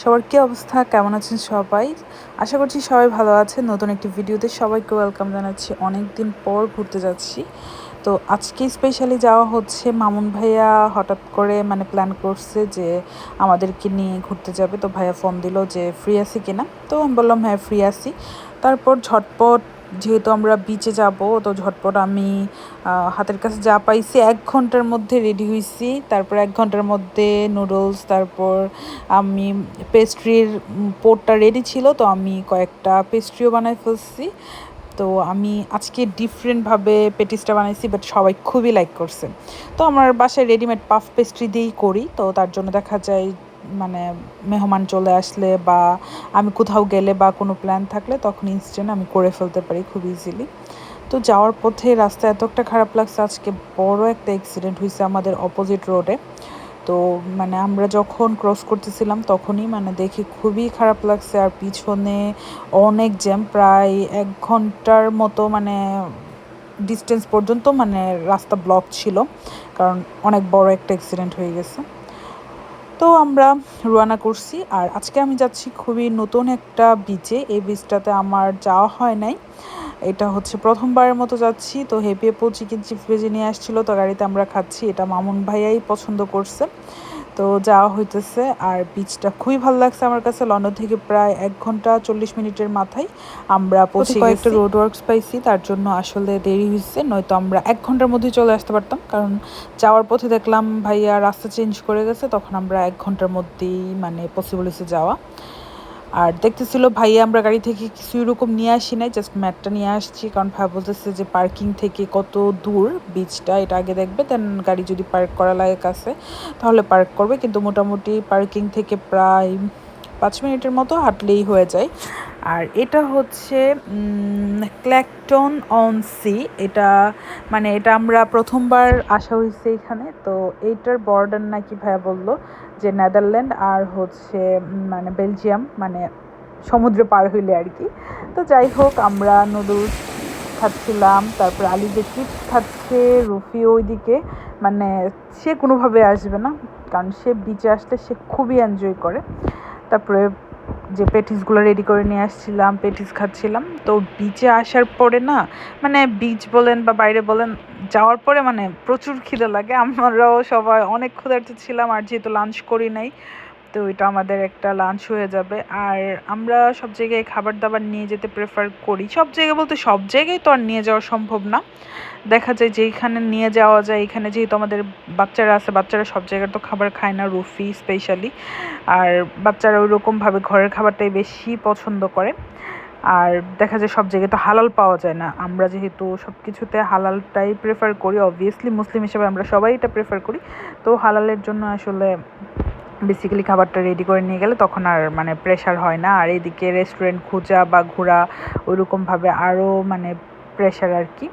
সবার কি অবস্থা? কেমন আছেন সবাই? আশা করছি সবাই ভালো আছেন। নতুন একটি ভিডিওতে সবাইকে ওয়েলকাম জানাচ্ছি। অনেক দিন পর ঘুরতে যাচ্ছি। তো আজকে স্পেশালি যাওয়া হচ্ছে মামুন ভাইয়া হঠাৎ করে মানে প্ল্যান করছে যে আমাদেরকে নিয়ে ঘুরতে যাবে। তো ভাইয়া ফোন দিল যে ফ্রি আছি কিনা? তো আমি বললাম হ্যাঁ ফ্রি আছি। তারপর ঝটপট যেহেতু আমরা বিচে যাব, তো ঝটপট আমি হাতের কাছে যা পাইছি এক ঘণ্টার মধ্যে রেডি হয়েছি তারপর এক ঘণ্টার মধ্যে নুডলস তারপর আমি পেস্ট্রির পোটটা রেডি ছিল, তো আমি কয়েকটা পেস্ট্রিও বানাই ফেলছি। তো আমি আজকে ডিফারেন্টভাবে পেটিসটা বানাইছি বাট সবাই খুবই লাইক করছে। তো আমার বাসায় রেডিমেড পাফ পেস্ট্রি দিয়েই করি, তো তার জন্য দেখা যায় মানে মেহমান চলে আসলে বা আমি কোথাও গেলে বা কোনো প্ল্যান থাকলে তখন ইনস্ট্যান্ট আমি করে ফেলতে পারি খুব ইজিলি তো যাওয়ার পথে রাস্তা এত একটা খারাপ লাগছে, আজকে বড় একটা অ্যাক্সিডেন্ট হয়েছে আমাদের অপোজিট রোডে তো মানে আমরা যখন ক্রস করতেছিলাম তখনই মানে দেখি খুবই খারাপ লাগছে আর পিছনে অনেক জ্যাম প্রায় এক ঘণ্টার মতো মানে ডিস্টেন্স পর্যন্ত মানে রাস্তা ব্লক ছিল। কারণ অনেক বড় একটা অ্যাক্সিডেন্ট হয়ে গেছে। তো আমরা রোয়ানা করছি। আর আজকে আমি যাচ্ছি খুবই নতুন একটা বিচে এই বিচটাতে আমার যাওয়া হয় নাই। এটা হচ্ছে প্রথমবারের মতো যাচ্ছি। তো হেপি পো চিকেন চিপ ভেজে নিয়ে আসছিল। তো গাড়িতে আমরা খাচ্ছি। এটা মামুন ভাইয়াই পছন্দ করছে। তো যাওয়া হইতেছে। আর বিচটা খুবই ভালো লাগছে আমার কাছে। লন্ডন থেকে প্রায় এক ঘণ্টা চল্লিশ মিনিটের মাথায় আমরা পৌঁছে কয়েকটা রোড ওয়ার্কস পাইছি তার জন্য আসলে দেরি হয়েছে নয়তো আমরা এক ঘণ্টার মধ্যেই চলে আসতে পারতাম। কারণ যাওয়ার পথে দেখলাম ভাইয়া রাস্তা চেঞ্জ করে গেছে তখন আমরা এক ঘণ্টার মধ্যেই মানে পসিবল হয়েছে যাওয়া। আর দেখতেছিল ভাই আমরা গাড়ি থেকে কিছু এরকম নিয়ে আসি নাই জাস্ট ম্যাটটা নিয়ে আসছি, কারণ ভাই বলতেছে যে পার্কিং থেকে কত দূর বিচটা এটা আগে দেখবে দেন গাড়ি যদি পার্ক করা লাগে কাছে তাহলে পার্ক করবে, কিন্তু মোটামুটি পার্কিং থেকে প্রায় পাঁচ মিনিটের মতো হাঁটলেই হয়ে যায়। আর এটা হচ্ছে ক্ল্যাকটন অন সি। এটা মানে এটা আমরা প্রথমবার আসা হয়েছে এখানে, তো এইটার বর্ডার নাকি ভাইয়া বলল যে নেদারল্যান্ড আর হচ্ছে মানে বেলজিয়াম মানে সমুদ্র পার হইলে আর কি। তো যাই হোক, আমরা নুডলস খাচ্ছিলাম, তারপর আলি যে চিপস খাচ্ছে, রুফি ওইদিকে মানে সে কোনোভাবে আসবে না, কারণ সে বিচে আসলে সে খুবই এনজয় করে। তারপরে যে পেটিসগুলো রেডি করে নিয়ে আসছিলাম, পেটিস খাচ্ছিলাম। তো বিচে আসার পরে না মানে বিচ বলেন বা বাইরে বলেন, যাওয়ার পরে মানে প্রচুর খিদে লাগে। আমরাও সবাই অনেক ক্ষুধার্ত ছিলাম, আর যেহেতু লাঞ্চ করি নাই তো এটা আমাদের একটা লাঞ্চ হয়ে যাবে। আর আমরা সব জায়গায় খাবার দাবার নিয়ে যেতে প্রেফার করি। সব জায়গায় বলতে সব জায়গায় তো আর নিয়ে যাওয়া সম্ভব না। দেখা যায় যে এখানে নিয়ে যাওয়া যায়, এখানে যেহেতু আমাদের বাচ্চারা আছে, বাচ্চারা সব জায়গার তো খাবার খায় না, রুফি স্পেশালি আর বাচ্চারা ওই রকমভাবে ঘরের খাবারটাই বেশি পছন্দ করে। আর দেখা যায় সব জায়গায় তো হালাল পাওয়া যায় না। আমরা যেহেতু সব কিছুতে হালালটাই প্রেফার করি অবভিয়াসলি মুসলিম হিসেবে আমরা সবাই এটা প্রেফার করি। তো হালালের জন্য আসলে বেসিক্যালি খাবারটা রেডি করে নিয়ে গেলে তখন আর মানে প্রেশার হয় না। আর এদিকে রেস্টুরেন্ট খোঁজা বা ঘোরা, ওইরকমভাবে আরও মানে প্রেশার আর কি।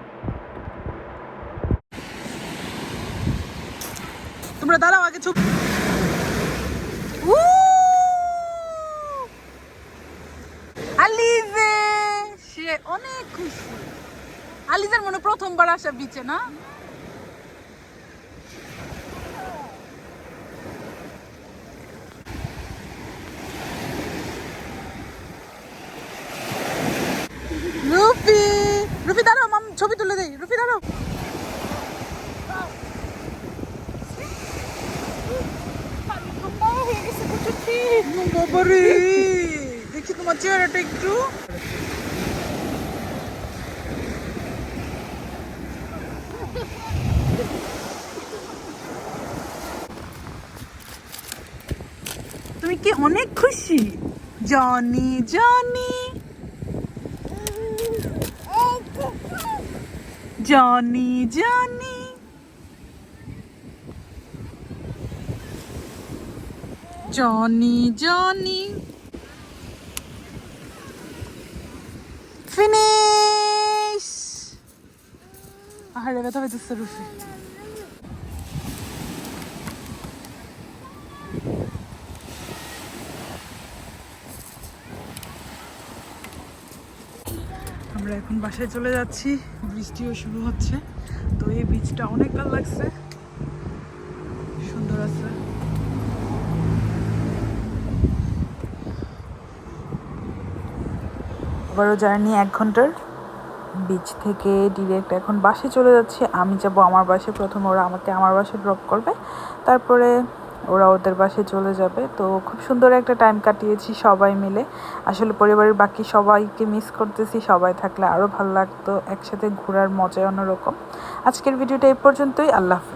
তোমরা দাঁড়াও, আগে চুপ আলিজে, সে অনেক খুশি। আলিজার মনে প্রথমবার আসা বিচে না রুফি রুফি দাঁড়াও মাম ছবি তুলে দেই রুফি দাঁড়াও দেখি তোমার চেহারাটা একটু। তুমি কি অনেক খুশি? Johnny Johnny. Johnny, Johnny. Johnny, Johnny. Finish! I heard about the roof. আমরা এখন বাসায় চলে যাচ্ছি। বৃষ্টিও শুরু হচ্ছে। তো এই বীজটা অনেক ভালো লাগছে। সুন্দর আছে। আবারও জার্নি এক ঘণ্টার। বীজ থেকে ডিরেক্ট এখন বাসে চলে যাচ্ছে। আমি যাব আমার বাসে প্রথম ওরা আমাকে আমার বাসে ড্রপ করবে। তারপরে ওরা ওদের বাসে চলে যাবে। তো খুব সুন্দর একটা টাইম কাটিয়েছি সবাই মিলে। আসলে পরিবারের বাকি সবাইকে মিস করতেছি, সবাই থাকলে আরও ভালো লাগতো, একসাথে ঘোরার মজাই অন্যরকম। আজকের ভিডিওটা এই পর্যন্তই, আল্লাহ হাফিজ।